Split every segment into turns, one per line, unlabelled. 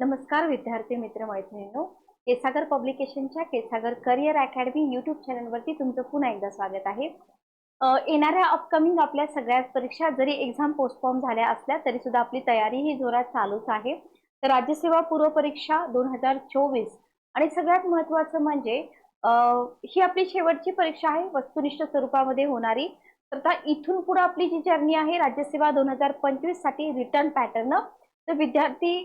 नमस्कार विद्यार्थी मित्र मैत्रिणींनो केसागर पब्लिकेशनच्या केसागर करिअर अकॅडमी यूट्यूब चॅनलवरती तुमचं पुन्हा एकदा स्वागत आहे. येणाऱ्या अपकमिंग आपल्या सगळ्याच परीक्षा जरी एक्झाम पोस्टपॉन झाल्या असल्या तरी सुद्धा आपली तयारी ही जोरात चालूच आहे. तर राज्यसेवा पूर्व परीक्षा दोन हजार चोवीस आणि सगळ्यात महत्वाचं म्हणजे ही आपली शेवटची परीक्षा आहे वस्तुनिष्ठ स्वरूपामध्ये होणारी. तर आता इथून पुढे आपली जी जर्नी आहे राज्यसेवा दोन हजार पंचवीससाठी रिटर्न पॅटर्न तर विद्यार्थी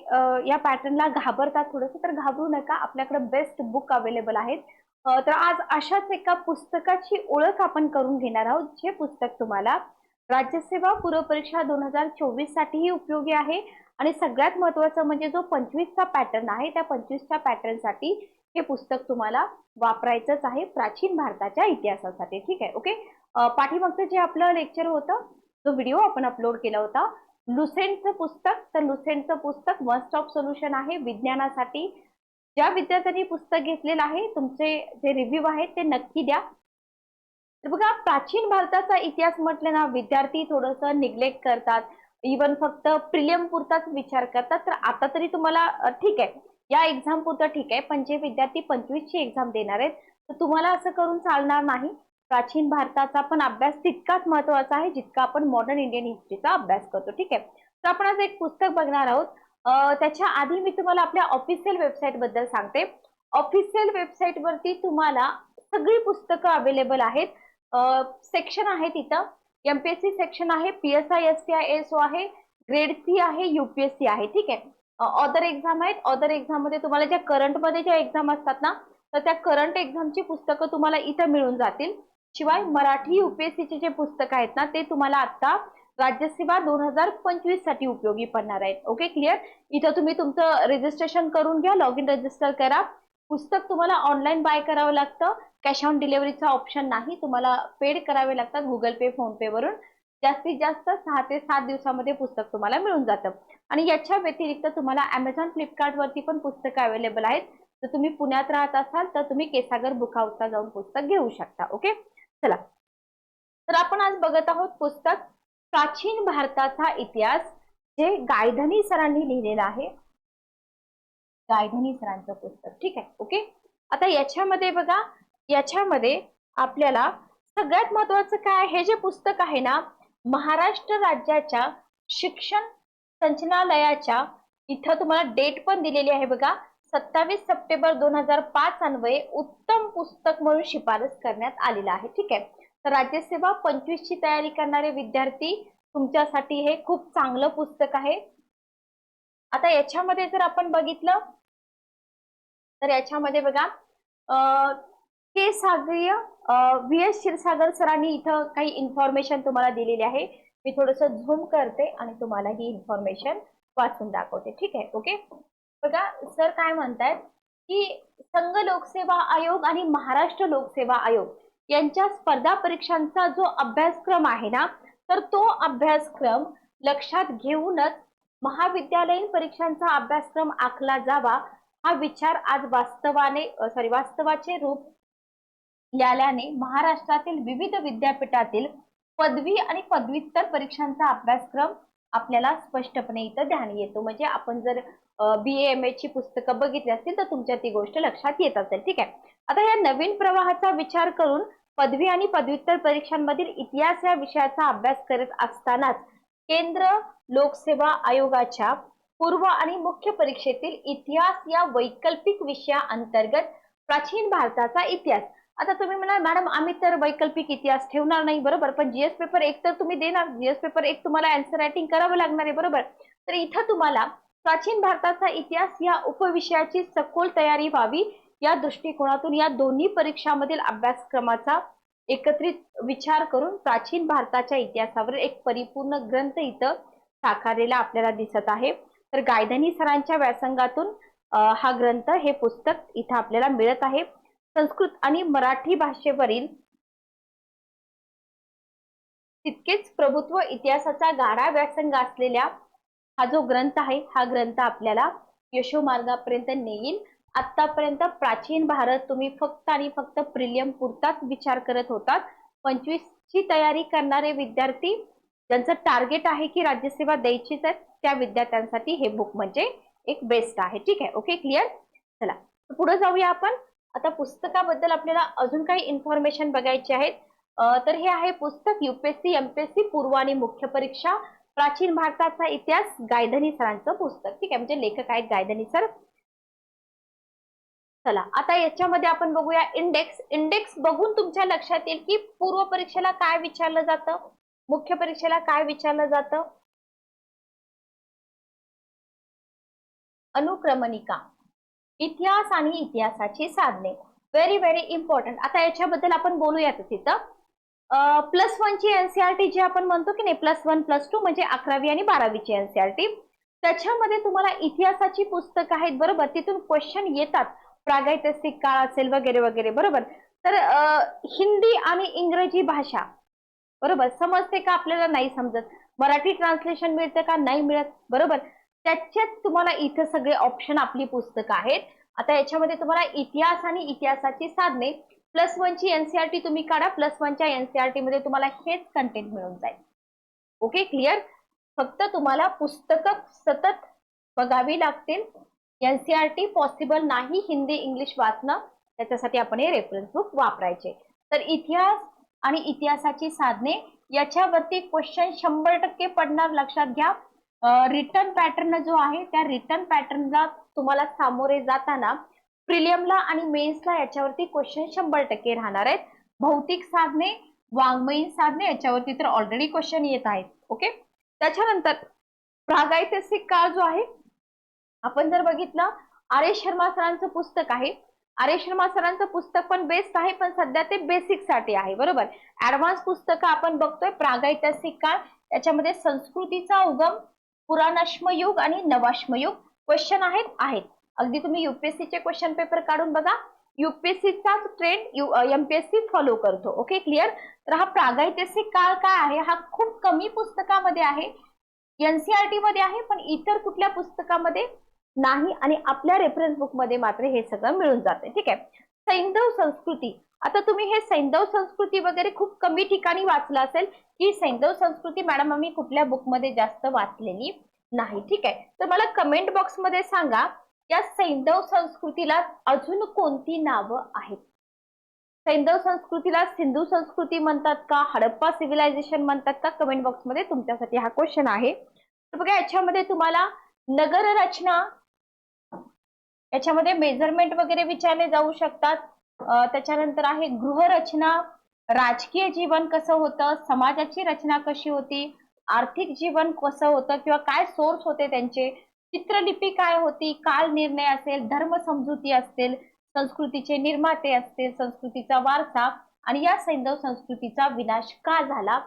या पॅटर्नला घाबरतात थोडंसं तर घाबरू नका. आपल्याकडे बेस्ट बुक अवेलेबल आहेत. तर आज अशाच एका पुस्तकाची ओळख आपण करून घेणार आहोत जे पुस्तक तुम्हाला राज्यसेवा पूर्वपरीक्षा दोन हजार चोवीस साठीही उपयोगी आहे. आणि सगळ्यात महत्वाचं म्हणजे जो पंचवीसचा पॅटर्न आहे त्या पंचवीसच्या पॅटर्नसाठी हे पुस्तक तुम्हाला वापरायचंच आहे प्राचीन भारताच्या इतिहासासाठी. ठीक आहे ओके पाठीमागचं जे आपलं लेक्चर होतं जो व्हिडिओ आपण अपलोड केला होता लुसेंटचं पुस्तक तर लुसेंटचं पुस्तक वन स्टॉप सोल्युशन आहे विज्ञानासाठी. ज्या विद्यार्थ्यांनी पुस्तक घेतलेलं आहे तुमचे जे रिव्ह्यू आहेत ते नक्की द्या. तर बघा प्राचीन भारताचा इतिहास म्हटलं ना विद्यार्थी थोडंसं निग्लेक्ट करतात. इवन फक्त प्रिलियम पुरताच विचार करतात. तर आता तरी तुम्हाला ठीक आहे. या एक्झाम पुरतं ठीक आहे पण जे विद्यार्थी पंचवीसची एक्झाम देणार आहेत तर तुम्हाला असं करून चालणार नाही. प्राचीन भारताचा पण अभ्यास तितकाच महत्त्वाचा आहे जितका आपण मॉडर्न इंडियन हिस्ट्रीचा अभ्यास करतो ठीक आहे? तर आपण आज एक पुस्तक बघणार आहोत. त्याच्या आधी मी तुम्हाला आपल्या ऑफिशियल वेबसाईटबद्दल सांगते. ऑफिशियल वेबसाईट वरती तुम्हाला सगळी पुस्तकं अवेलेबल आहेत. सेक्शन आहे तिथं. एमपीएससी सेक्शन आहे PSI S T I S O आहे ग्रेड सी आहे युपीएससी आहे ठीक आहे? ऑदर एक्झाम आहेत. ऑदर एक्झाममध्ये तुम्हाला ज्या करंटमध्ये ज्या एक्झाम असतात ना तर त्या करंट एक्झामची पुस्तकं तुम्हाला इथं मिळून जातील. शिवाय मराठी युपीएससीचे जे पुस्तक आहेत ना ते तुम्हाला आता राज्यसेवा दोन हजार पंचवीससाठी उपयोगी पडणार आहेत. ओके क्लिअर इथं तुम्ही तुमचं रजिस्ट्रेशन करून घ्या लॉग इन रजिस्टर करा. पुस्तक तुम्हाला ऑनलाईन बाय करावं लागतं. कॅश ऑन डिलिव्हरीचा ऑप्शन नाही तुम्हाला पेड करावे लागतात गुगल पे फोन पे वरून. जास्तीत जास्त सहा ते सात दिवसामध्ये पुस्तक तुम्हाला मिळून जातं. आणि याच्या व्यतिरिक्त तुम्हाला अमेझॉन फ्लिपकार्ट वरती पण पुस्तकं अवेलेबल आहेत. जर तुम्ही पुण्यात राहत असाल तर तुम्ही केसागर बुक हाऊसला जाऊन पुस्तक घेऊ शकता. ओके चला. तर आपण आज बघत आहोत पुस्तक प्राचीन भारताचा इतिहास जे गायधनी सरांनी लिहिलेलं आहे. गायधनी सरांचं पुस्तक. ठीक आहे ओके? आता याच्यामध्ये बघा याच्यामध्ये आपल्याला सगळ्यात महत्वाचं काय हे जे पुस्तक आहे ना महाराष्ट्र राज्याच्या शिक्षण संचनालयाच्या इथं तुम्हाला डेट पण दिलेली आहे बघा. सत्तावीस सप्टेंबर दोन हजार पाच अन्वये उत्तम पुस्तक म्हणून शिफारस करण्यात आलेला आहे. ठीक आहे? तर राज्यसेवा पंचवीस ची तयारी करणारे विद्यार्थी तुमच्यासाठी हे खूप चांगलं पुस्तक आहे. आता याच्यामध्ये जर आपण बघितलं तर याच्यामध्ये बघा के सागरीय व्ही एस क्षीरसागर सरांनी इथं काही इन्फॉर्मेशन तुम्हाला दिलेली आहे. मी थोडस झूम करते आणि तुम्हाला ही इन्फॉर्मेशन वाचून दाखवते. ठीक आहे? ओके बघा सर काय म्हणतायत? की संघ लोकसेवा आयोग आणि महाराष्ट्र लोकसेवा आयोग यांच्या स्पर्धा परीक्षांचा जो अभ्यासक्रम आहे ना तर तो अभ्यासक्रम लक्षात घेऊनच महाविद्यालयीन परीक्षांचा अभ्यासक्रम आखला जावा हा विचार आज वास्तवाने सॉरी वास्तवाचे रूप न्यायालयाने महाराष्ट्रातील विविध विद्यापीठातील पदवी आणि पदव्युत्तर परीक्षांचा अभ्यासक्रम आपल्याला स्पष्टपणे इथं ध्यान येतो. म्हणजे आपण जर बी एम एच ची पुस्तकं बघितली असतील तर तुमच्या ती गोष्ट लक्षात येत असेल. ठीक आहे. आता या नवीन प्रवाहाचा विचार करून पदवी आणि पदव्युत्तर परीक्षांमधील इतिहास या विषयाचा अभ्यास करत असतानाच केंद्र लोकसेवा आयोगाच्या पूर्व आणि मुख्य परीक्षेतील इतिहास या वैकल्पिक विषयाअंतर्गत प्राचीन भारताचा इतिहास. आता तुम्ही म्हणाल मॅडम आम्ही तर वैकल्पिक इतिहास ठेवणार नाही बरोबर? पण जीएस पेपर एक तर तुम्ही देणार. जीएस पेपर एक तुम्हाला अँसर रायटिंग करावं लागणार आहे बरोबर? तर इथं तुम्हाला प्राचीन भारताचा इतिहास या उपविषयाची सखोल तयारी व्हावी या दृष्टिकोनातून या दोन्ही परीक्षामधील अभ्यासक्रमाचा एकत्रित विचार करून प्राचीन भारताच्या इतिहासावर एक परिपूर्ण ग्रंथ इथं साकारलेला आपल्याला दिसत आहे. तर गायधनी सरांच्या व्यासंगातून हा ग्रंथ हे पुस्तक इथं आपल्याला मिळत आहे. संस्कृत आणि मराठी भाषेवरील तितकेच प्रभुत्व इतिहासाचा गाढा व्यासंग असलेल्या हा जो ग्रंथ आहे हा ग्रंथ आपल्याला यशोमार्गापर्यंत नेईल आतापर्यंत प्राचीन भारत तुम्ही फक्त आणि फक्त प्रिलियम पुरताच विचार करत होतात. पंचवीस ची तयारी करणारे विद्यार्थी ज्यांचं टार्गेट आहे की राज्यसेवा द्यायचीच आहे त्या विद्यार्थ्यांसाठी हे बुक म्हणजे एक बेस्ट आहे. ठीक आहे? ओके क्लिअर चला. पुढे जाऊया आपण. आता पुस्तकाबद्दल आपल्याला अजून काही इन्फॉर्मेशन बघायची आहेत. तर हे आहे पुस्तक युपीएससी एमपीएससी पूर्व आणि मुख्य परीक्षा. प्राचीन भारताचा इतिहास गायधनी सरांचं पुस्तक. ठीक आहे म्हणजे लेखक आहेत गायधनी सर. चला आता याच्यामध्ये आपण बघूया इंडेक्स इंडेक्स बघून तुमच्या लक्षात येईल की पूर्व परीक्षेला काय विचारलं जातं? मुख्य परीक्षेला काय विचारलं जातं? अनुक्रमणिका. इतिहास आणि इतिहासाची साधने. व्हेरी व्हेरी इम्पॉर्टंट आता याच्याबद्दल आपण बोलूयात तिथं. प्लस वनची एनसीआरटी जी आपण म्हणतो की नाही प्लस वन प्लस टू म्हणजे अकरावी आणि बारावीची एनसीआरटी त्याच्यामध्ये तुम्हाला इतिहासाची पुस्तकं आहेत बरोबर? तिथून क्वेश्चन येतात. प्रागैतिहासिक काळ असेल वगैरे वगैरे बरोबर? तर हिंदी आणि इंग्रजी भाषा बरोबर? समजते का आपल्याला? नाही समजत. मराठी ट्रान्सलेशन मिळतं का? नाही मिळत बरोबर? त्याच्यात तुम्हाला इथं सगळे ऑप्शन आपली पुस्तकं आहेत. आता याच्यामध्ये तुम्हाला इतिहास आणि इतिहासाची साधने प्लस वनची एनसीआरटी तुम्ही काढा प्लस वनच्या एनसीआरटी मध्ये तुम्हाला हेच कंटेंट मिळून जाईल. ओके क्लिअर फक्त तुम्हाला पुस्तकं सतत बघावी लागतील. एनसीआरटी पॉसिबल नाही हिंदी इंग्लिश वाचणं. त्याच्यासाठी आपण हे रेफरन्स बुक वापरायचे. तर इतिहास आणि इतिहासाची साधने याच्यावरती क्वेश्चन शंभर टक्के पडणार लक्षात घ्या. रिटर्न पॅटर्न जो आहे त्या रिटर्न पॅटर्नला तुम्हाला सामोरे जाताना प्रिलियमला आणि मेन्सला याच्यावरती क्वेश्चन शंभर टक्के राहणार आहेत. भौतिक साधने वाङ्मयीन साधने याच्यावरती तर ऑलरेडी क्वेश्चन येत आहेत. ओके त्याच्यानंतर प्रागैतिहासिक काळ जो आहे आपण जर बघितलं आर एस शर्मा सरांचं पुस्तक आहे. आर एस शर्मा सरांचं पुस्तक पण बेस्ट आहे पण सध्या ते बेसिकसाठी आहे. बरोबर? ऍडव्हान्स पुस्तकं आपण बघतोय प्रागैतिहासिक काळ त्याच्यामध्ये संस्कृतीचा उगम पुराणाश्मयुग आणि नवाश्मयुग क्वेश्चन आहेत आहेत. अगदी तुम्ही युपीएससीचे क्वेश्चन पेपर काढून बघा. युपीएससीचाच ट्रेंड एमपीएससी फॉलो करतो. ओके क्लिअर तर हा प्रागैतिहासिक काळ काय आहे? हा खूप कमी पुस्तकामध्ये आहे. एनसीआरटी मध्ये आहे पण इतर कुठल्या पुस्तकामध्ये नाही आणि आपल्या रेफरन्स बुकमध्ये मात्र हे सगळं मिळून जाते. ठीक आहे? सैंधव संस्कृती. आता तुम्ही हे सैंधव संस्कृती वगैरे खूप कमी ठिकाणी वाचलं असेल की सैंधव संस्कृती मॅडम आम्ही कुठल्या बुकमध्ये जास्त वाचलेली नाही. ठीक आहे? तर मला कमेंट बॉक्समध्ये सांगा या सैंधव संस्कृतीला अजून कोणती नावं आहेत? सैंधव संस्कृतीला सिंधू संस्कृती म्हणतात का? हडप्पा सिव्हिलायझेशन म्हणतात का? कमेंट बॉक्समध्ये तुमच्यासाठी हा क्वेश्चन आहे. तर बघा याच्यामध्ये तुम्हाला नगर रचना याच्यामध्ये मेजरमेंट वगैरे विचारले जाऊ शकतात. त्याच्यानंतर आहे गृहरचना राजकीय जीवन कसं होतं समाजाची रचना कशी होती आर्थिक जीवन कसं होतं किंवा काय सोर्स होते त्यांचे चित्रलिपी काय होती? काल निर्णय असेल धर्म समजुती असतील संस्कृतीचे निर्माते असतील संस्कृतीचा वारसा आणि या सैंधव संस्कृतीचा विनाश का झाला?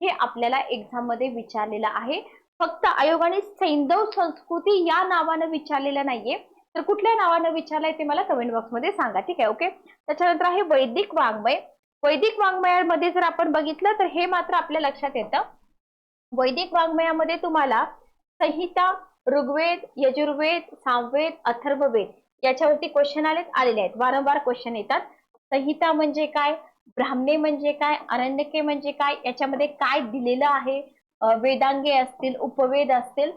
हे आपल्याला एक्झाममध्ये विचारलेलं आहे. फक्त आयोगाने सैंधव संस्कृती या नावानं विचारलेलं नाहीये. तर कुठल्या नावानं विचारलंय ते मला कमेंट बॉक्समध्ये सांगा ठीक आहे? ओके त्याच्यानंतर आहे वैदिक वाङ्मय. वैदिक वाङ्मयामध्ये जर आपण बघितलं तर हे मात्र आपल्या लक्षात येतं. वैदिक वाङ्मयामध्ये तुम्हाला संहिता ऋग्वेद यजुर्वेद सामवेद अथर्ववेद याच्यावरती क्वेश्चन आलेत आलेले आहेत. वारंवार क्वेश्चन येतात. संहिता म्हणजे काय? ब्राह्मणे म्हणजे काय? अरण्यके म्हणजे काय? याच्यामध्ये काय दिलेलं आहे? वेदांगे असतील उपवेद असतील.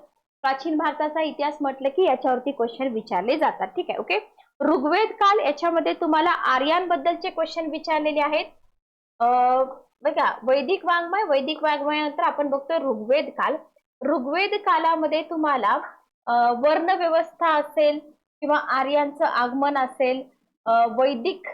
प्राचीन भारताचा इतिहास म्हटलं की याच्यावरती क्वेश्चन विचारले जातात. ठीक आहे ओके ऋग्वेद काल याच्यामध्ये तुम्हाला आर्यांबद्दलचे क्वेश्चन विचारलेले आहेत. अं, बघा वैदिक वाङ्मय वैदिक वाङ्मयानंतर आपण बघतोय ऋग्वेद काल. ऋग्वेद कालामध्ये तुम्हाला वर्ण व्यवस्था असेल किंवा आर्यांचं आगमन असेल वैदिक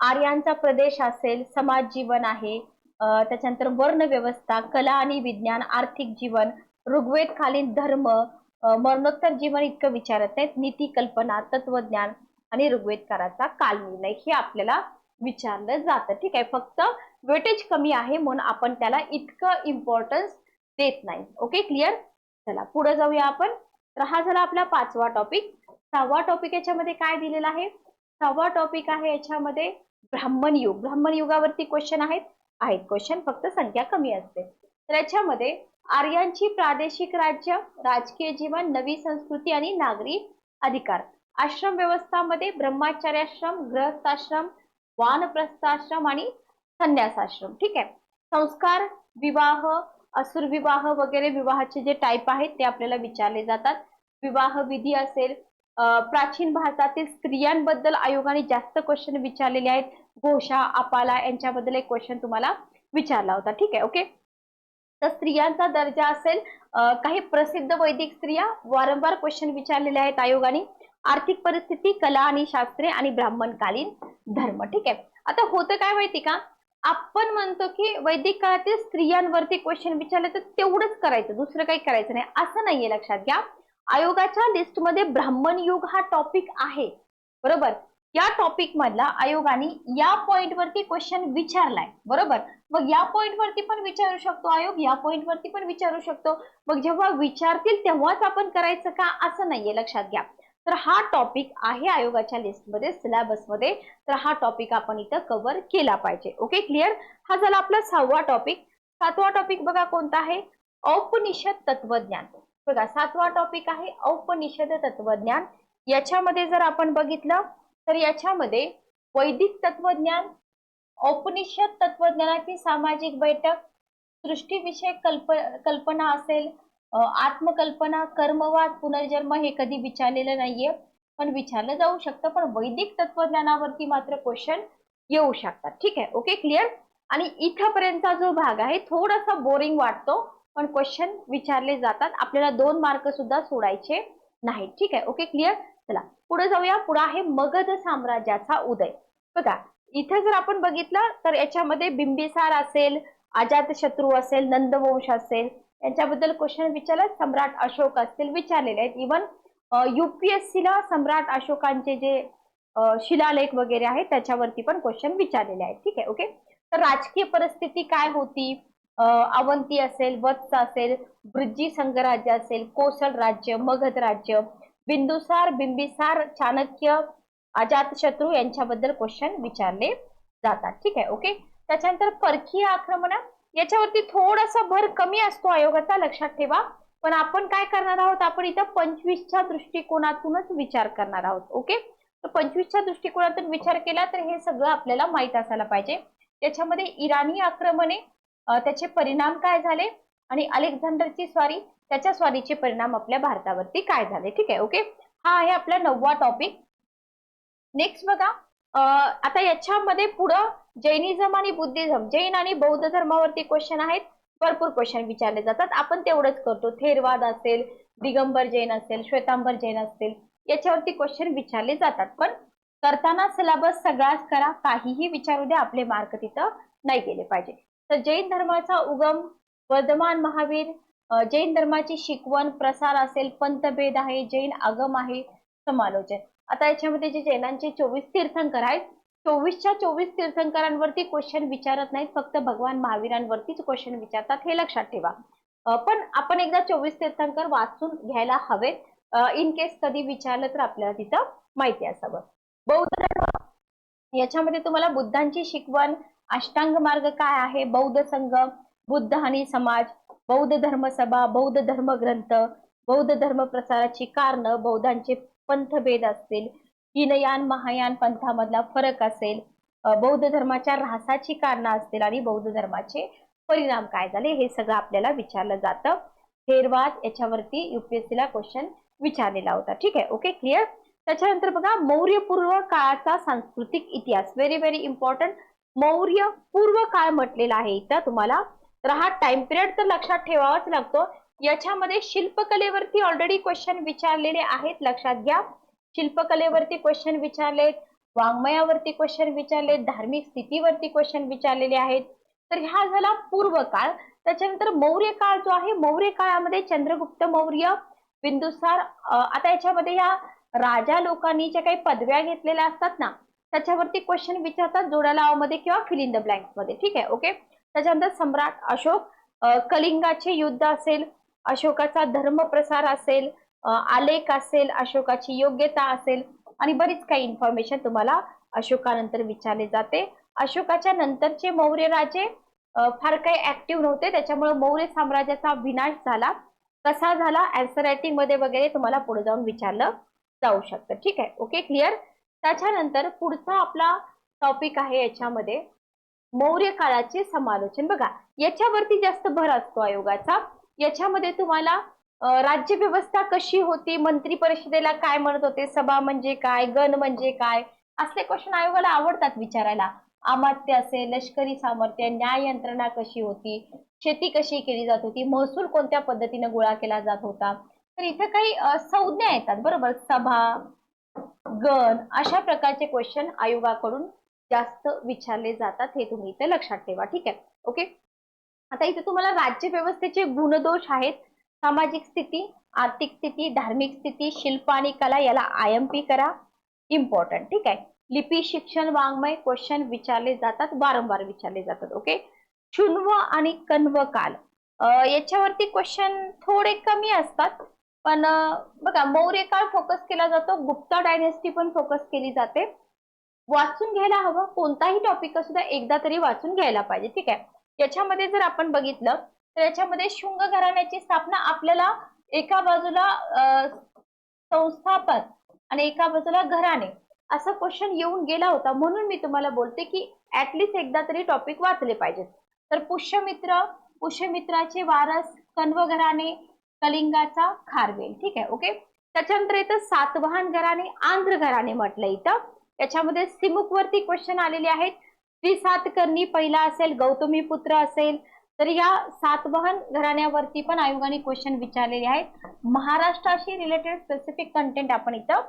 आर्यांचा प्रदेश असेल समाज जीवन आहे त्याच्यानंतर वर्ण व्यवस्था कला आणि विज्ञान आर्थिक जीवन ऋग्वेद खालील धर्म मरणोत्तर जीवन इतकं विचारत नाहीत नीती कल्पना तत्वज्ञान आणि ऋग्वेदकाराचा कालनिर्णय हे आपल्याला विचारलं जातं. ठीक आहे फक्त वेटेज कमी आहे म्हणून आपण त्याला इतकं इम्पॉर्टन्स देत नाही. ओके क्लिअर चला पुढे जाऊया आपण. तर हा झाला आपला पाचवा टॉपिक सहावा टॉपिक याच्यामध्ये काय दिलेला आहे? सहावा टॉपिक आहे याच्यामध्ये ब्राह्मण युग. ब्राह्मण युगावरती क्वेश्चन आहेत. आहेत क्वेश्चन फक्त संख्या कमी असते. तर याच्यामध्ये आर्यांची प्रादेशिक राज्य राजकीय जीवन नवी संस्कृती आणि नागरी अधिकार. आश्रम व्यवस्थामध्ये ब्रह्माचार्याश्रम गृहस्थाश्रम वानप्रस्थाश्रम आणि संन्यासाश्रम. ठीक आहे? संस्कार विवाह असुर विवाह वगैरे विवाहाचे जे टाईप आहेत ते आपल्याला विचारले जातात. विवाह विधी असेल प्राचीन भारतातील स्त्रियांबद्दल आयोगाने जास्त क्वेश्चन विचारलेले आहेत. घोषा अपाला यांच्याबद्दल एक क्वेश्चन तुम्हाला विचारला होता. ठीक आहे ओके तर स्त्रियांचा दर्जा असेल काही प्रसिद्ध वैदिक स्त्रिया वारंवार क्वेश्चन विचारलेले आहेत आयोगाने. आर्थिक परिस्थिती कला आणि शास्त्रे आणि ब्राह्मणकालीन धर्म. ठीक आहे? आता होतं काय माहिती का? आपण म्हणतो की वैदिक काळातील स्त्रियांवरती क्वेश्चन विचारले तर तेवढंच करायचं दुसरं काही करायचं नाही. असं नाहीये लक्षात घ्या. आयोगाच्या लिस्टमध्ये ब्राह्मण युग हा टॉपिक आहे. बरोबर? या टॉपिक मधला आयोगाने या पॉइंट वरती क्वेश्चन विचारलाय. बरोबर? मग या पॉइंट वरती पण विचारू शकतो आयोग या पॉइंट वरती पण विचारू शकतो. मग जेव्हा विचारतील तेव्हाच आपण करायचं का? असं नाहीये लक्षात घ्या. तर हा टॉपिक आहे आयोगाच्या लिस्टमध्ये सिलेबसमध्ये तर हा टॉपिक आपण इथं कव्हर केला पाहिजे. ओके क्लिअर हा झाला आपला सहावा टॉपिक सातवा टॉपिक बघा कोणता आहे? औपनिषद तत्वज्ञान. बघा सातवा टॉपिक आहे औपनिषद तत्वज्ञान. याच्यामध्ये जर आपण बघितलं तर याच्यामध्ये वैदिक तत्वज्ञान औपनिषद तत्वज्ञानाची सामाजिक बैठक सृष्टीविषयक कल्प कल्पना असेल आत्मकल्पना कर्मवाद पुनर्जन्म हे कधी विचारलेलं नाहीये पण विचारलं जाऊ शकतं पण वैदिक तत्वज्ञानावरती मात्र क्वेश्चन येऊ शकतात. ठीक आहे? ओके क्लिअर आणि इथंपर्यंतचा जो भाग आहे थोडासा बोरिंग वाटतो पण क्वेश्चन विचारले जातात. आपल्याला दोन मार्क सुद्धा सोडायचे नाहीत. ठीक आहे? ओके क्लिअर चला पुढे जाऊया. पुढे आहे मगध साम्राज्याचा उदय. बघा इथे जर आपण बघितलं तर याच्यामध्ये बिंबिसार असेल अजातशत्रू असेल नंदवंश असेल यांच्याबद्दल क्वेश्चन विचारला सम्राट अशोक असतील विचारलेले आहेत. इवन युपीएससीला सम्राट अशोकांचे जे शिलालेख वगैरे आहेत त्याच्यावरती पण क्वेश्चन विचारलेले आहेत. ठीक आहे ओके तर राजकीय परिस्थिती काय होती? अवंती असेल वत्स असेल ब्रिजी संघराज्य असेल कोसल राज्य मगध राज्य बिंदुसार बिंबिसार चाणक्य अजातशत्रू यांच्याबद्दल क्वेश्चन विचारले जातात. ठीक आहे ओके त्याच्यानंतर परकीय आक्रमणात याच्यावरती थोडासा भर कमी असतो आयोगाचा लक्षात ठेवा. पण आपण काय करणार आहोत? आपण इथं पंचवीसच्या दृष्टिकोनातूनच विचार करणार आहोत ओके? तर पंचवीसच्या दृष्टिकोनातून विचार केला तर हे सगळं आपल्याला माहीत असायला पाहिजे. त्याच्यामध्ये इराणी आक्रमणे त्याचे परिणाम काय झाले? आणि अलेक्झांडरची स्वारी त्याच्या स्वारीचे परिणाम आपल्या भारतावरती काय झाले? ठीक आहे ओके? हा आहे आपला नववा टॉपिक नेक्स्ट बघा आता याच्यामध्ये पुढं जैनिझम आणि बुद्धिझम जैन आणि बौद्ध धर्मावरती क्वेश्चन आहेत. भरपूर क्वेश्चन विचारले जातात. आपण तेवढंच करतो. थेरवाद असेल दिगंबर जैन असेल श्वेतांबर जैन असेल याच्यावरती क्वेश्चन विचारले जातात. पण करताना सिलेबस सगळाच करा. काहीही विचारू द्या. आपले मार्क तिथं नाही गेले पाहिजे. तर जैन धर्माचा उगम वर्धमान महावीर जैन धर्माची शिकवण प्रसार असेल पंतभेद आहे जैन आगम आहे समालोचन. आता याच्यामध्ये जे जैनांचे चोवीस तीर्थंकर आहेत चोवीसच्या चोवीस तीर्थंकरांवरती क्वेश्चन विचारत नाहीत फक्त भगवान महावीरांवरतीच क्वेश्चन विचारतात हे लक्षात ठेवा. पण आपण एकदा चोवीस तीर्थंकर वाचून घ्यायला हवेत. इन केस कधी विचारलं तर आपल्याला तिथं माहिती असावं. बौद्ध याच्यामध्ये तुम्हाला बुद्धांची शिकवण अष्टांग मार्ग काय आहे? बौद्ध संघ बुद्ध आणि समाज बौद्ध धर्मसभा बौद्ध धर्म ग्रंथ बौद्ध धर्म प्रसाराची कारण बौद्धांचे पंथभेद असतील हिनयान महायान पंथामधला फरक असेल बौद्ध धर्माच्या ऱ्हासाची कारणं असतील आणि बौद्ध धर्माचे परिणाम काय झाले हे सगळं आपल्याला विचारलं जातं. हेरवाद याच्यावरती युपीएससीला क्वेश्चन विचारलेला होता. ठीक आहे? ओके क्लिअर त्याच्यानंतर बघा मौर्य पूर्व काळाचा सांस्कृतिक इतिहास. व्हेरी व्हेरी इम्पॉर्टंट मौर्य पूर्व काळ म्हटलेला आहे इथं. तुम्हाला तर हा टाइम पिरियड तर लक्षात ठेवावाच लागतो. याच्यामध्ये शिल्पकलेवरती ऑलरेडी क्वेश्चन विचारलेले आहेत लक्षात घ्या. शिल्पकलेवरती क्वेश्चन विचारलेत वाङ्मयावरती क्वेश्चन विचारले धार्मिक स्थितीवरती क्वेश्चन विचारलेले आहेत. तर हा झाला पूर्व काळ त्याच्यानंतर मौर्य काळ जो आहे मौर्य काळामध्ये चंद्रगुप्त मौर्य बिंदुसार आता याच्यामध्ये या राजा लोकांनी ज्या काही पदव्या घेतलेल्या असतात ना त्याच्यावरती क्वेश्चन विचारतात जोड्या लावामध्ये किंवा फिलिंद इन द ब्लँक्समध्ये. ठीक आहे ओके त्याच्यानंतर सम्राट अशोक कलिंगाचे युद्ध असेल अशोकाचा धर्मप्रसार असेल आलेख असेल अशोकाची योग्यता असेल आणि बरीच काही इन्फॉर्मेशन तुम्हाला अशोकानंतर विचारले जाते. अशोकाच्या नंतरचे मौर्य राजे फार काही ऍक्टिव्ह नव्हते. त्याच्यामुळे मौर्य साम्राज्याचा विनाश झाला. कसा झाला? अँसर रायटिंगमध्ये वगैरे तुम्हाला पुढे जाऊन विचारलं जाऊ शकतं. ठीक आहे? ओके क्लिअर त्याच्यानंतर पुढचा आपला टॉपिक आहे याच्यामध्ये मौर्य काळाचे समालोचन. बघा याच्यावरती जास्त भर असतो आयोगाचा. याच्यामध्ये तुम्हाला राज्य व्यवस्था कशी होती मंत्री परिषदेला काय म्हणत होते सभा म्हणजे काय गण म्हणजे काय असले क्वेश्चन आयोगाला आवडतात विचारायला. अमात्य असेल लष्करी सामर्थ्य न्याय यंत्रणा कशी होती शेती कशी केली जात होती महसूल कोणत्या पद्धतीने गोळा केला जात होता. तर इथे काही संज्ञा येतात बरोबर? सभा गण अशा प्रकारचे क्वेश्चन आयोगाकडून जास्त विचारले जातात हे तुम्ही इथे लक्षात ठेवा ठीक आहे? ओके? आता इथे तुम्हाला राज्य व्यवस्थेचे गुणदोष आहेत. सामाजिक स्थिती आर्थिक स्थिती धार्मिक स्थिती शिल्प आणि कला याला आय एम पी करा. इम्पॉर्टंट ठीक आहे. लिपी शिक्षण वाङ्मय क्वेश्चन विचारले जातात वारंवार विचारले जातात ओके चुन्व आणि कन्व काल. याच्यावरती क्वेश्चन थोडे कमी असतात पण बघा मौर्य काळ फोकस केला जातो गुप्ता डायनेस्टी पण फोकस केली जाते. वाचून घ्यायला हवं कोणताही टॉपिक सुद्धा एकदा तरी वाचून घ्यायला पाहिजे ठीक आहे? याच्यामध्ये जर आपण बघितलं तर याच्यामध्ये शुंग घराण्याची स्थापना आपल्याला एका बाजूला संस्थापन संस्थापक आणि एका बाजूला घराणे असा क्वेश्चन येऊन गेला होता. म्हणून मी तुम्हाला बोलते की ऍटलिस्ट एकदा तरी टॉपिक वाचले पाहिजेत. तर पुष्यमित्र पुष्यमित्राचे वारस कण्व घराणे कलिंगाचा खारवेल. ठीक आहे ओके त्याच्यानंतर इथं सातवाहन घराणे आंध्र घराणे म्हटलं इथं. याच्यामध्ये सिमुखवरती क्वेश्चन आलेले आहेत. श्री सातकर्णी पहिला असेल गौतमी पुत्र असेल तर या सातवहन घराण्यावरती पण आयोगाने क्वेश्चन विचारलेले आहेत. महाराष्ट्राशी रिलेटेड स्पेसिफिक कंटेंट आपण इथं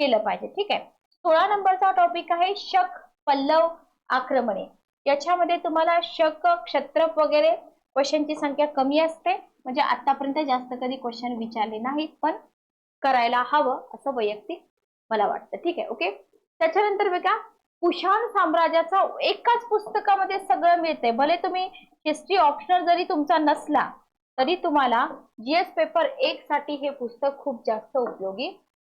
केलं पाहिजे ठीक आहे? सोळा नंबरचा टॉपिक आहे शक पल्लव आक्रमणे. याच्यामध्ये तुम्हाला शक क्षत्रप वगैरे क्वेश्चनची संख्या कमी असते. म्हणजे आतापर्यंत जास्त कधी क्वेश्चन विचारले नाहीत पण करायला हवं असं वैयक्तिक मला वाटतं ठीक आहे? ओके त्याच्यानंतर बघा कुशाण साम्राज्याचा एकाच पुस्तकामध्ये सगळं मिळते भले तुम्ही हिस्ट्री ऑप्शनल जरी तुमचा नसला तरी तुम्हाला जीएस पेपर एक साठी हे पुस्तक खूप जास्त उपयोगी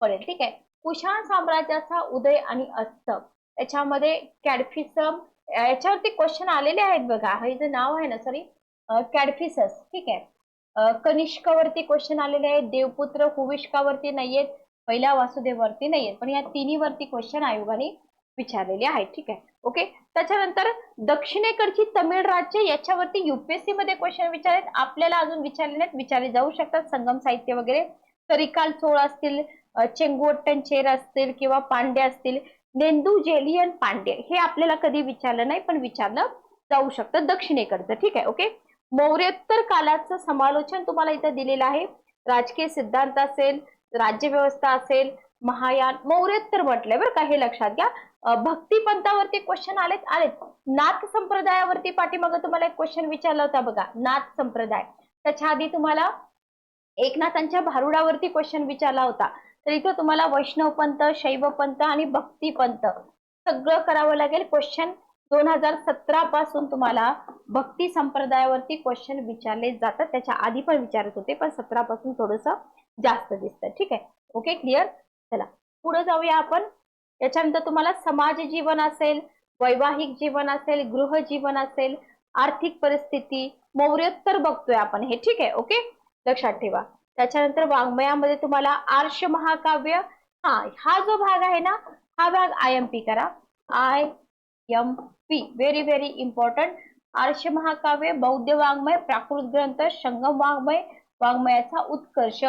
पडेल. ठीक आहे? कुशाण साम्राज्याचा उदय आणि अस्त याच्यामध्ये कॅडफिसम याच्यावरती क्वेश्चन आलेले आहेत बघा. हे जे नाव आहे ना सॉरी कॅडफिसस. ठीक आहे? कनिष्कावरती क्वेश्चन आलेले आहेत. देवपुत्र हुविष्कावरती नाहीयेत. पहिल्या वासुदेववरती नाहीयेत. पण या तिन्ही वरती क्वेश्चन आयोगाने विचारलेले आहे. ठीक आहे. ओके त्याच्यानंतर दक्षिणेकडची तमिळ राज्य याच्यावरती युपीएससी मध्ये क्वेश्चन विचारलेत आपल्याला अजून विचारले नाहीत. विचारले जाऊ शकतात. संगम साहित्य वगैरे. तरिकाल चोळ असतील अ, चेंगुवट्टन चेर असतील किंवा पांडे असतील. नेंदू जेलियन पांडे हे आपल्याला कधी विचारलं नाही पण विचारलं जाऊ शकतं दक्षिणेकडचं. ठीक आहे. ओके मौर्योत्तर कालाचं समालोचन तुम्हाला इथं दिलेलं आहे. राजकीय सिद्धांत असेल राज्यव्यवस्था असेल महायान मौर्योत्तर म्हटलंय बरं का हे लक्षात घ्या. भक्ती पंथावरती क्वेश्चन आलेत आलेत. नाथ संप्रदायावरती पाठीमागं तुम्हाला एक क्वेश्चन विचारला होता बघा नाथ संप्रदाय. त्याच्या आधी तुम्हाला एकनाथांच्या भारुडावरती क्वेश्चन विचारला होता. तर इथं तुम्हाला वैष्णव पंत शैव पंत आणि भक्ती पंत सगळं करावं लागेल. क्वेश्चन दोन हजार सतरा पासून तुम्हाला भक्ती संप्रदायावरती क्वेश्चन विचारले जातात. त्याच्या आधी पण विचारत होते पण सतरा पासून थोडस जास्त दिसतं. ठीक आहे? ओके क्लिअर चला पुढे जाऊया आपण. याच्यानंतर तुम्हाला समाज जीवन असेल वैवाहिक जीवन असेल गृह जीवन असेल आर्थिक परिस्थिती मौर्योत्तर बघतोय आपण. हे ठीक आहे ओके? लक्षात ठेवा. त्याच्यानंतर वाङ्मयामध्ये तुम्हाला आर्ष महाकाव्य. हा हा जो भाग आहे ना हा भाग आय एम पी करा. I M P very very important आर्ष महाकाव्य बौद्ध वाङ्मय प्राकृत ग्रंथ संगम वाङ्मय वाङ्मयाचा उत्कर्ष.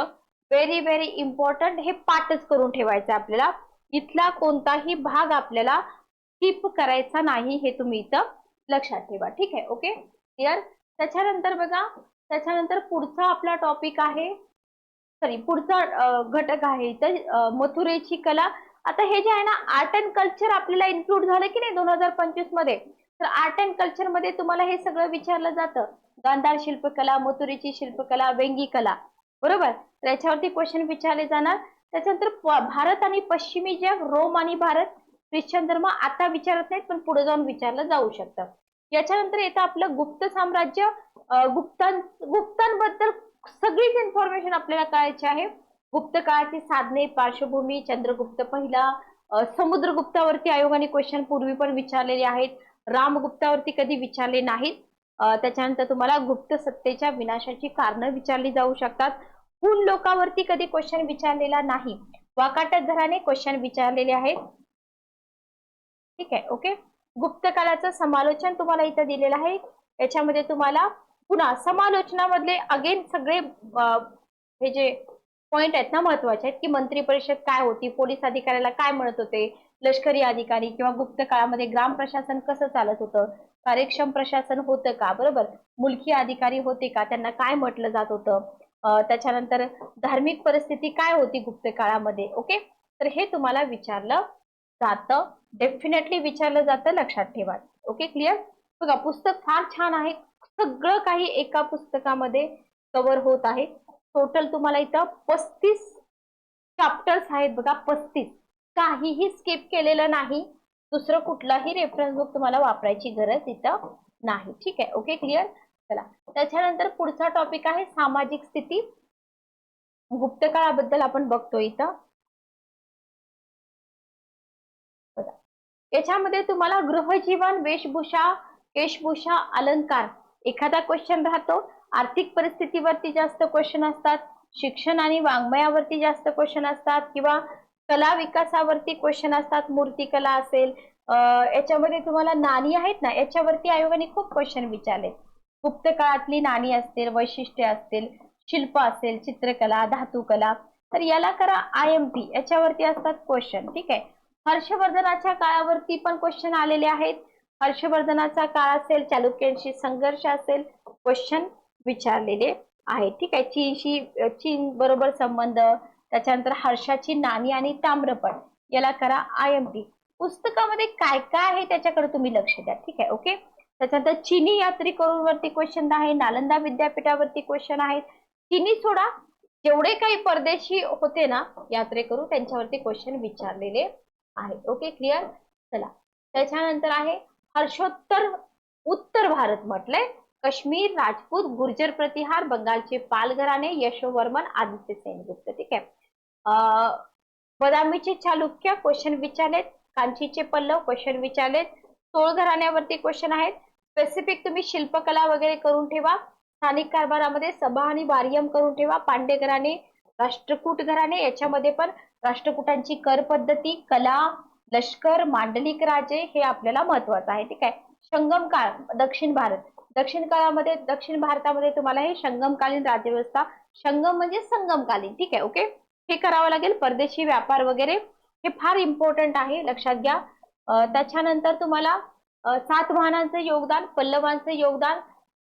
व्हेरी व्हेरी इम्पॉर्टंट हे पाठच करून ठेवायचं आहे आपल्याला. इथला कोणताही भाग आपल्याला स्किप करायचा नाही हे तुम्ही इथं लक्षात ठेवा. ठीक आहे? ओके क्लिअर त्याच्यानंतर बघा त्याच्यानंतर पुढचा आपला टॉपिक आहे. सॉरी पुढचा घटक आहे इथं मथुरेची कला. आता हे जे आहे ना आर्ट अँड कल्चर आपल्याला इन्क्लूड झालं की नाही दोन हजार पंचवीसमध्ये? तर आर्ट अँड कल्चरमध्ये तुम्हाला हे सगळं विचारलं जातं. गांधार शिल्पकला मथुरेची शिल्पकला वेंगी कला. बरोबर? तर याच्यावरती क्वेश्चन विचारले जाणार. त्याच्यानंतर प- भारत आणि पश्चिमी जग रोम आणि भारत ख्रिश्चन धर्म आता विचारत नाहीत पण पुढे जाऊन विचारलं जाऊ शकतं. याच्यानंतर येतं आपलं गुप्त साम्राज्य. गुप्तां गुप्तांबद्दल सगळीच इन्फॉर्मेशन आपल्याला कळायची आहे. गुप्त काळाची साधने पार्श्वभूमी चंद्रगुप्त पहिला समुद्रगुप्तावरती आयोगाने क्वेश्चन पूर्वी पण विचारलेले आहेत. रामगुप्तावरती कधी विचारले नाहीत. त्याच्यानंतर तुम्हाला गुप्त सत्तेच्या विनाशाची कारणं विचारली जाऊ शकतात. हुन लोकांवरती कधी क्वेश्चन विचारलेला नाही. वाकाटक घराने क्वेश्चन विचारलेले आहेत. ठीक आहे ओके गुप्त काळाचं समालोचन तुम्हाला इथं दिलेलं आहे. याच्यामध्ये तुम्हाला पुन्हा समालोचनामधले अगेन सगळे हे जे पॉइंट आहेत ना महत्त्वाचे आहेत की मंत्री परिषद काय होती पोलीस अधिकाऱ्याला काय म्हणत होते लष्करी अधिकारी किंवा गुप्त काळामध्ये ग्राम प्रशासन कसं चालत होतं कार्यक्षम प्रशासन होतं का? बरोबर? मुलकी अधिकारी होते का? त्यांना काय म्हटलं जात होतं? त्याच्यानंतर धार्मिक परिस्थिती काय होती गुप्त काळामध्ये? ओके? तर हे तुम्हाला विचारलं जातं. डेफिनेटली विचारलं जातं. लक्षात ठेवा. ओके? क्लिअर बघा पुस्तक फार छान आहे. सगळं काही एका पुस्तकामध्ये कव्हर होत आहे. टोटल तुम्हाला इथं पस्तीस चॅप्टर्स आहेत. बघा पस्तीस. काहीही स्किप केलेलं नाही. दुसरं कुठलाही रेफरन्स बुक तुम्हाला वापरायची गरज इथं नाही. ठीक आहे? ओके क्लिअर चला. त्याच्यानंतर पुढचा टॉपिक आहे सामाजिक स्थिती. गुप्त काळाबद्दल आपण बघतो इथं. याच्यामध्ये तुम्हाला गृहजीवन वेशभूषा वेशभूषा अलंकार एखादा क्वेश्चन राहतो. आर्थिक परिस्थितीवरती जास्त क्वेश्चन असतात. शिक्षण आणि वाङ्मयावरती जास्त क्वेश्चन असतात. किंवा कला विकासावरती क्वेश्चन असतात मूर्तिकला असेल याच्यामध्ये तुम्हाला नाणी आहेत ना याच्यावरती आयोगाने खूप क्वेश्चन विचारले. गुप्त काळातली नाणी असतील वैशिष्ट्ये असतील शिल्प असेल चित्रकला धातुकला तर याला करा आय एम पी याच्यावरती असतात क्वेश्चन ठीक आहे? हर्षवर्धनाच्या काळावरती पण क्वेश्चन आलेले आहेत. हर्षवर्धनाचा काळ असेल चालुक्यांशी संघर्ष असेल क्वेश्चन विचारलेले आहेत ठीक आहे? चीनशी चीन बरोबर संबंध त्याच्यानंतर हर्षाची नाणी आणि ताम्रपट याला करा आय एम टी पुस्तकामध्ये काय काय आहे त्याच्याकडे तुम्ही लक्ष द्या. ठीक आहे ओके? त्याच्यानंतर चिनी यात्रेकरूंवरती क्वेश्चन आहे नालंदा विद्यापीठावरती क्वेश्चन आहेत चिनी सोडा. जेवढे काही परदेशी होते ना यात्रेकरू त्यांच्यावरती क्वेश्चन विचारलेले आहेत. ओके क्लिअर चला. त्याच्यानंतर आहे हर्षोत्तर उत्तर भारत म्हटलंय. काश्मीर राजपूत गुर्जर प्रतिहार बंगालचे पालघराने यशोवर्मन आदित्य सेनगुप्त. ठीक आहे. बदामीचे चालुक्य क्वेश्चन विचारलेत कांचीचे पल्लव क्वेश्चन विचारलेत सोळ घराण्यावरती क्वेश्चन आहेत. स्पेसिफिक तुम्ही शिल्पकला वगैरे करून ठेवा स्थानिक कारभारामध्ये सभा आणि बारियम करून ठेवा पांडे घराणे राष्ट्रकूट घराणे याच्यामध्ये पण राष्ट्रकूटांची कर पद्धती कला लष्कर मांडलिक राजे हे आपल्याला महत्वाचं आहे ठीक आहे? संगम काळ दक्षिण भारत. दक्षिण काळामध्ये दक्षिण भारतामध्ये तुम्हाला हे संगमकालीन राज्यव्यवस्था संगम म्हणजे संगमकालीन ठीक आहे ओके? हे करावं लागेल. परदेशी व्यापार वगैरे हे फार इम्पॉर्टंट आहे लक्षात घ्या. त्याच्यानंतर तुम्हाला सात सातवाहनांचं योगदान पल्लवांचं योगदान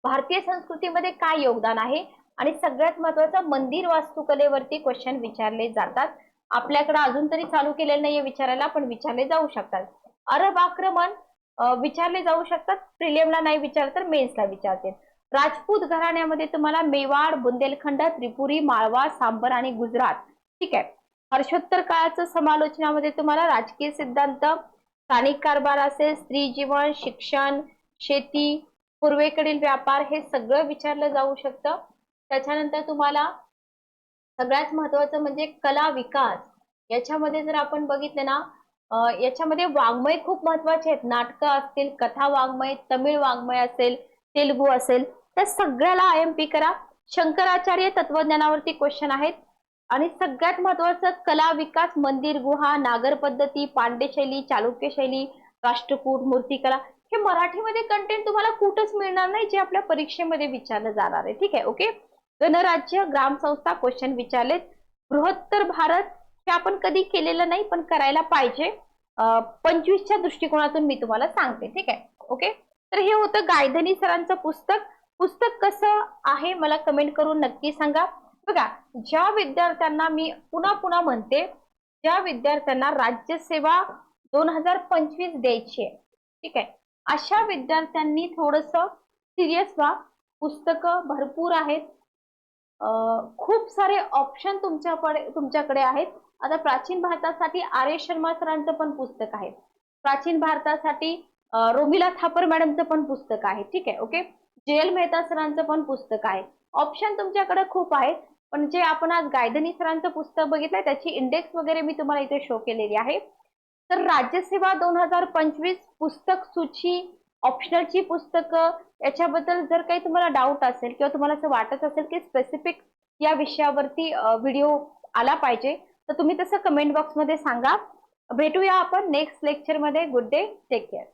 भारतीय संस्कृतीमध्ये काय योगदान आहे? आणि सगळ्यात महत्वाचं मंदिर वास्तुकलेवरती क्वेश्चन विचारले जातात. आपल्याकडे अजून तरी चालू केलेलं नाहीये विचारायला पण विचारले जाऊ शकतात. अरब आक्रमण विचारले जाऊ शकतात. प्रिलियमला नाही विचार तर मेन्सला विचारते. राजपूत घराण्यामध्ये तुम्हाला मेवाड बुंदेलखंड त्रिपुरी माळवा सांबर आणि गुजरात ठीक आहे. हर्षोत्तर काळाचं समालोचनामध्ये तुम्हाला राजकीय सिद्धांत स्थानिक कारभार असेल स्त्री जीवन शिक्षण शेती पूर्वेकडील व्यापार हे सगळं विचारलं जाऊ शकतं. त्याच्यानंतर तुम्हाला सगळ्यात महत्वाचं म्हणजे कला विकास. याच्यामध्ये जर आपण बघितलं ना याच्यामध्ये वाङ्मय खूप महत्त्वाचे आहेत. नाटकं असतील कथा वाङ्मय तमिळ वाङ्मय असेल तेलुगू असेल त्या सगळ्याला आय एम पी करा. शंकराचार्य तत्वज्ञानावरती क्वेश्चन आहेत. आणि सगळ्यात महत्वाचं कला विकास मंदिर गुहा नागर पद्धती पांडे शैली चालुक्य शैली राष्ट्रकूट मूर्तिकला हे मराठीमध्ये कंटेंट तुम्हाला कुठंच मिळणार नाही जे आपल्या परीक्षेमध्ये विचारलं जाणार आहे. ठीक आहे ओके गणराज्य ग्रामसंस्था क्वेश्चन विचारलेत. बृहत्तर भारत हे आपण कधी केलेलं नाही पण करायला पाहिजे. पंचवीसच्या दृष्टिकोनातून मी तुम्हाला सांगते. ठीक आहे ओके तर हे होतं गायधनी सरांचं पुस्तक. पुस्तक कसं आहे मला कमेंट करून नक्की सांगा. बघा ज्या विद्यार्थ्यांना मी पुन्हा पुन्हा म्हणते ज्या विद्यार्थ्यांना राज्यसेवा दोन हजार पंचवीस द्यायची आहे ठीक आहे अशा विद्यार्थ्यांनी थोडस सिरियस व्हा. पुस्तकं भरपूर आहेत. खूप सारे ऑप्शन तुमच्याकडे तुमच्याकडे आहेत. आता प्राचीन भारतासाठी आर एस शर्मा सरांचं पण पुस्तक आहे. प्राचीन भारतासाठी रोमिला थापर मॅडमचं पण पुस्तक आहे ठीक आहे ओके? जे एल मेहता सरांचं पण पुस्तक आहे. ऑप्शन तुमच्याकडे खूप आहेत. पण जे आपण आज गायधनी सरांचं पुस्तक बघितलंय त्याची इंडेक्स वगैरे मी तुम्हाला इथे शो केलेली आहे. तर राज्यसेवा दोन हजार पंचवीस पुस्तक सूची ऑप्शनलची पुस्तकं याच्याबद्दल जर काही तुम्हाला डाऊट असेल किंवा तुम्हाला असं वाटत असेल की स्पेसिफिक या विषयावरती व्हिडिओ आला पाहिजे तर तुम्ही तसं कमेंट बॉक्समध्ये सांगा. भेटूया आपण नेक्स्ट लेक्चरमध्ये गुड डे टेक केअर